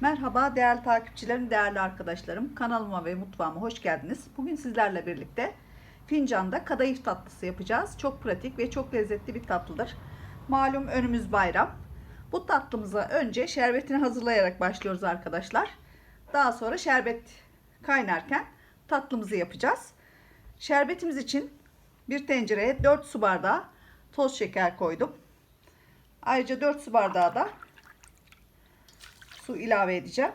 Merhaba değerli takipçilerim, değerli arkadaşlarım. Kanalıma ve mutfağıma hoş geldiniz. Bugün sizlerle birlikte fincanda kadayıf tatlısı yapacağız. Çok pratik ve çok lezzetli bir tatlıdır. Malum önümüz bayram. Bu tatlımıza önce şerbetini hazırlayarak başlıyoruz arkadaşlar. Daha sonra şerbet kaynarken tatlımızı yapacağız. Şerbetimiz için bir tencereye 4 su bardağı toz şeker koydum. Ayrıca 4 su bardağı da su ilave edeceğim.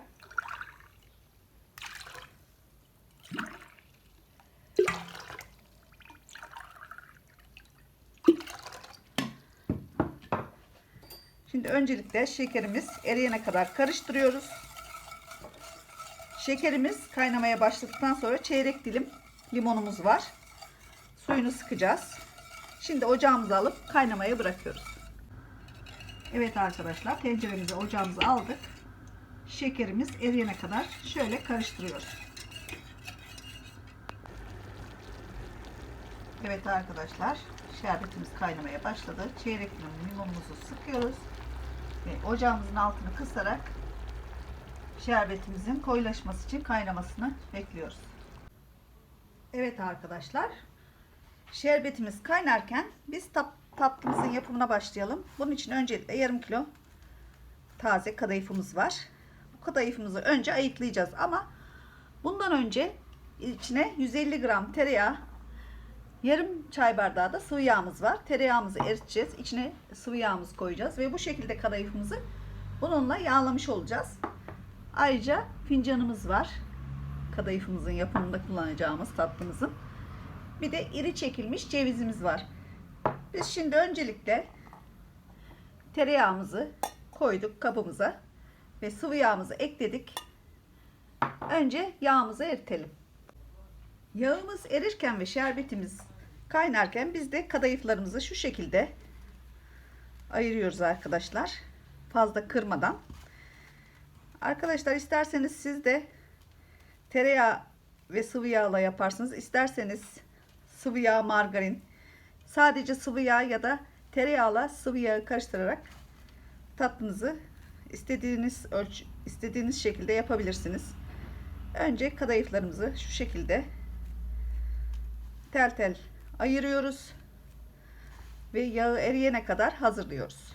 Şimdi öncelikle şekerimiz eriyene kadar karıştırıyoruz. Şekerimiz kaynamaya başladıktan sonra çeyrek dilim limonumuz var. Suyunu sıkacağız. Şimdi ocağımıza alıp kaynamaya bırakıyoruz. Evet arkadaşlar tenceremize ocağımıza aldık. Şekerimiz eriyene kadar şöyle karıştırıyoruz. Evet arkadaşlar şerbetimiz kaynamaya başladı. Çeyrek limon limonumuzu sıkıyoruz. Ve ocağımızın altını kısarak şerbetimizin koyulaşması için kaynamasını bekliyoruz. Evet arkadaşlar şerbetimiz kaynarken biz tat, tatlımızın yapımına başlayalım. Bunun için öncelikle yarım kilo taze kadayıfımız var. Kadayıfımızı önce ayıklayacağız ama bundan önce içine 150 gram tereyağı yarım çay bardağı da sıvı yağımız var. Tereyağımızı eriteceğiz. İçine sıvı yağımızı koyacağız ve bu şekilde kadayıfımızı bununla yağlamış olacağız. Ayrıca fincanımız var. Kadayıfımızın yapımında kullanacağımız tatlımızın. Bir de iri çekilmiş cevizimiz var. Biz şimdi öncelikle tereyağımızı koyduk kabımıza ve sıvı yağımızı ekledik. Önce yağımızı eritelim. Yağımız erirken ve şerbetimiz kaynarken biz de kadayıflarımızı şu şekilde ayırıyoruz arkadaşlar. Fazla kırmadan. Arkadaşlar isterseniz siz de tereyağı ve sıvı yağla yaparsınız. İsterseniz sıvı yağ, margarin, sadece sıvı yağ ya da tereyağla sıvı yağı karıştırarak tatlınızı istediğiniz ölçü, istediğiniz şekilde yapabilirsiniz. Önce kadayıflarımızı şu şekilde tel tel ayırıyoruz ve yağı eriyene kadar hazırlıyoruz.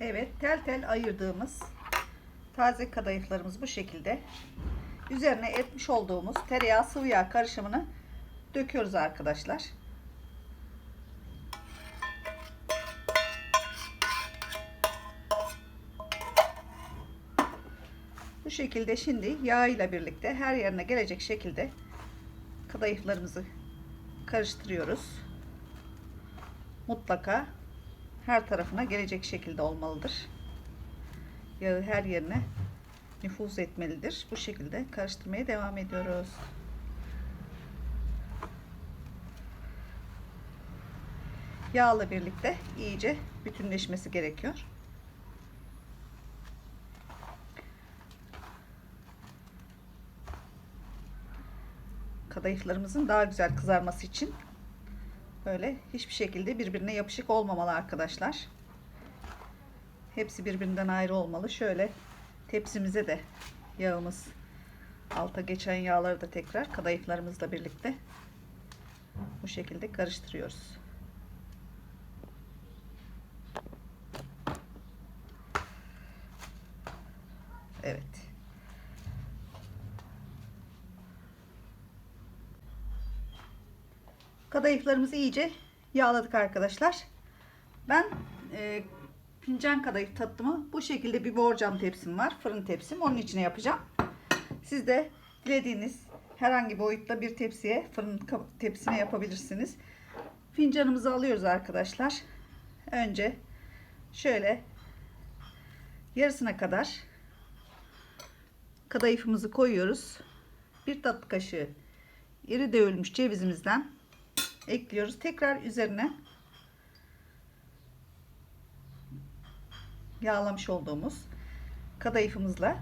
Evet, tel tel ayırdığımız taze kadayıflarımız bu şekilde. Üzerine etmiş olduğumuz tereyağı sıvı yağ karışımını döküyoruz arkadaşlar. Bu şekilde şimdi yağ ile birlikte her yerine gelecek şekilde kadayıflarımızı karıştırıyoruz. Mutlaka her tarafına gelecek şekilde olmalıdır. Yağı her yerine nüfuz etmelidir. Bu şekilde karıştırmaya devam ediyoruz. Yağla birlikte iyice bütünleşmesi gerekiyor. Kadayıflarımızın daha güzel kızarması için böyle hiçbir şekilde birbirine yapışık olmamalı arkadaşlar. Hepsi birbirinden ayrı olmalı. Şöyle tepsimize de yağımız alta geçen yağları da tekrar kadayıflarımızla birlikte bu şekilde karıştırıyoruz. Evet. Kadayıflarımızı iyice yağladık arkadaşlar. Ben e, fincan kadayıf tatlımı bu şekilde bir borcam tepsim var. Fırın tepsim. Onun içine yapacağım. Siz de dilediğiniz herhangi boyutta bir tepsiye fırın tepsine yapabilirsiniz. Fincanımızı alıyoruz arkadaşlar. Önce şöyle yarısına kadar kadayıfımızı koyuyoruz. Bir tatlı kaşığı iri dövülmüş cevizimizden ekliyoruz. Tekrar üzerine yağlamış olduğumuz kadayıfımızla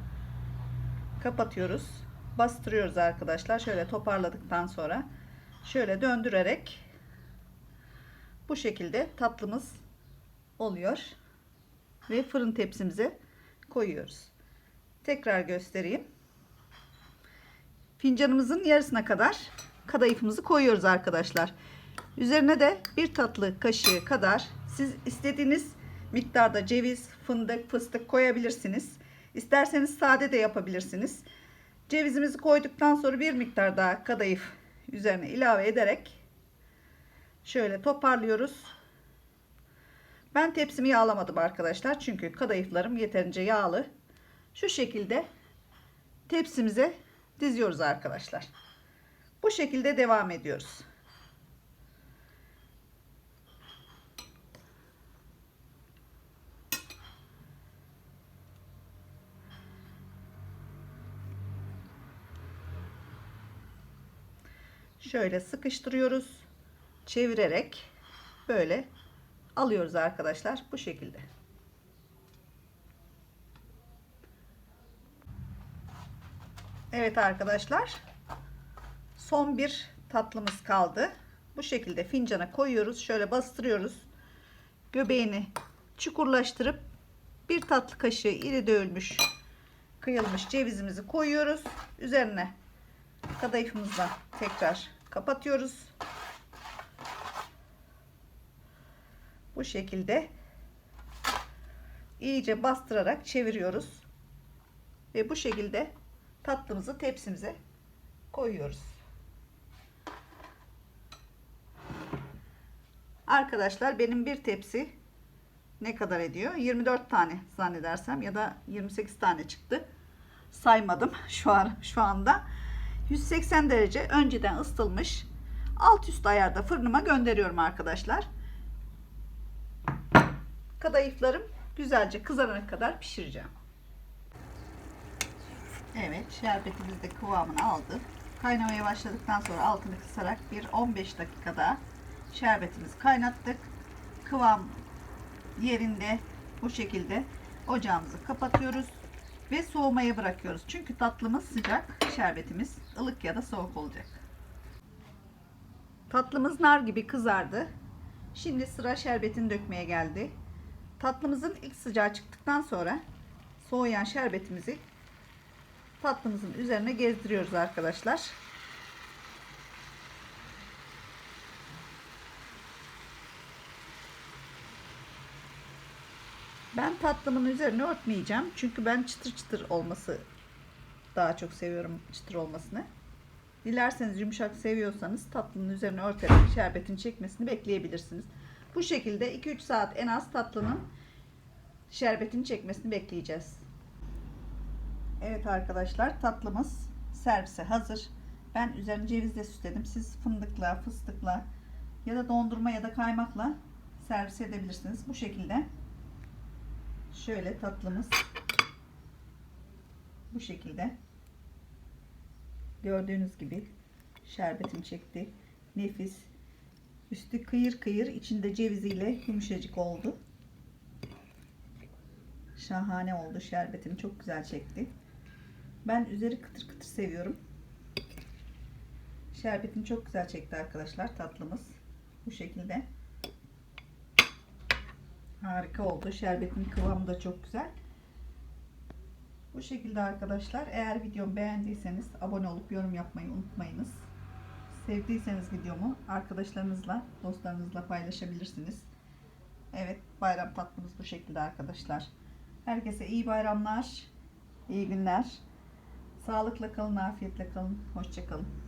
kapatıyoruz. Bastırıyoruz arkadaşlar. Şöyle toparladıktan sonra şöyle döndürerek Bu şekilde tatlımız oluyor. Ve fırın tepsimize koyuyoruz. Tekrar göstereyim. Fincanımızın yarısına kadar kadayıfımızı koyuyoruz arkadaşlar. Üzerine de bir tatlı kaşığı kadar siz istediğiniz miktarda ceviz, fındık, fıstık koyabilirsiniz. İsterseniz sade de yapabilirsiniz. Cevizimizi koyduktan sonra bir miktar daha kadayıf üzerine ilave ederek şöyle toparlıyoruz. Ben tepsimi yağlamadım arkadaşlar. Çünkü kadayıflarım yeterince yağlı. Şu şekilde tepsimize diziyoruz arkadaşlar. Bu şekilde devam ediyoruz. Şöyle sıkıştırıyoruz. Çevirerek böyle alıyoruz arkadaşlar bu şekilde. Evet arkadaşlar. Son bir tatlımız kaldı. Bu şekilde fincana koyuyoruz. Şöyle bastırıyoruz. Göbeğini çukurlaştırıp bir tatlı kaşığı iri dövülmüş kıyılmış cevizimizi koyuyoruz. Üzerine kadayıfımızla tekrar kapatıyoruz. Bu şekilde iyice bastırarak çeviriyoruz. Ve bu şekilde tatlımızı tepsimize koyuyoruz. Arkadaşlar benim bir tepsi ne kadar ediyor? 24 tane zannedersem ya da 28 tane çıktı. Saymadım şu an şu anda. 180 derece önceden ısıtılmış alt üst ayarda fırınıma gönderiyorum arkadaşlar. Kadayıflarım güzelce kızarana kadar pişireceğim. Evet şerbetimiz de kıvamını aldı. Kaynamaya başladıktan sonra altını kısarak bir 15 dakikada şerbetimizi kaynattık. Kıvam yerinde bu şekilde ocağımızı kapatıyoruz ve soğumaya bırakıyoruz. Çünkü tatlımız sıcak, şerbetimiz ılık ya da soğuk olacak. Tatlımız nar gibi kızardı. Şimdi sıra şerbetini dökmeye geldi. Tatlımızın ilk sıcağı çıktıktan sonra soğuyan şerbetimizi tatlımızın üzerine gezdiriyoruz arkadaşlar. Ben tatlımın üzerine örtmeyeceğim. Çünkü ben çıtır çıtır olması daha çok seviyorum çıtır olmasını. Dilerseniz yumuşak seviyorsanız tatlının üzerine örterek şerbetin çekmesini bekleyebilirsiniz. Bu şekilde 2-3 saat en az tatlının şerbetini çekmesini bekleyeceğiz. Evet arkadaşlar tatlımız servise hazır. Ben üzerine cevizle süsledim. Siz fındıkla, fıstıkla ya da dondurma ya da kaymakla servis edebilirsiniz. Bu şekilde şöyle tatlımız bu şekilde gördüğünüz gibi şerbetini çekti. Nefis. Üstü kıyır kıyır içinde ceviziyle yumuşacık oldu. Şahane oldu. Şerbetini çok güzel çekti. Ben üzeri kıtır kıtır seviyorum. Şerbetini çok güzel çekti arkadaşlar tatlımız. Bu şekilde. Harika oldu. Şerbetin kıvamı da çok güzel. Bu şekilde arkadaşlar. Eğer videomu beğendiyseniz abone olup yorum yapmayı unutmayınız. Sevdiyseniz videomu arkadaşlarınızla, dostlarınızla paylaşabilirsiniz. Evet, bayram tatlımız bu şekilde arkadaşlar. Herkese iyi bayramlar, iyi günler. Sağlıkla kalın, afiyetle kalın. Hoşçakalın.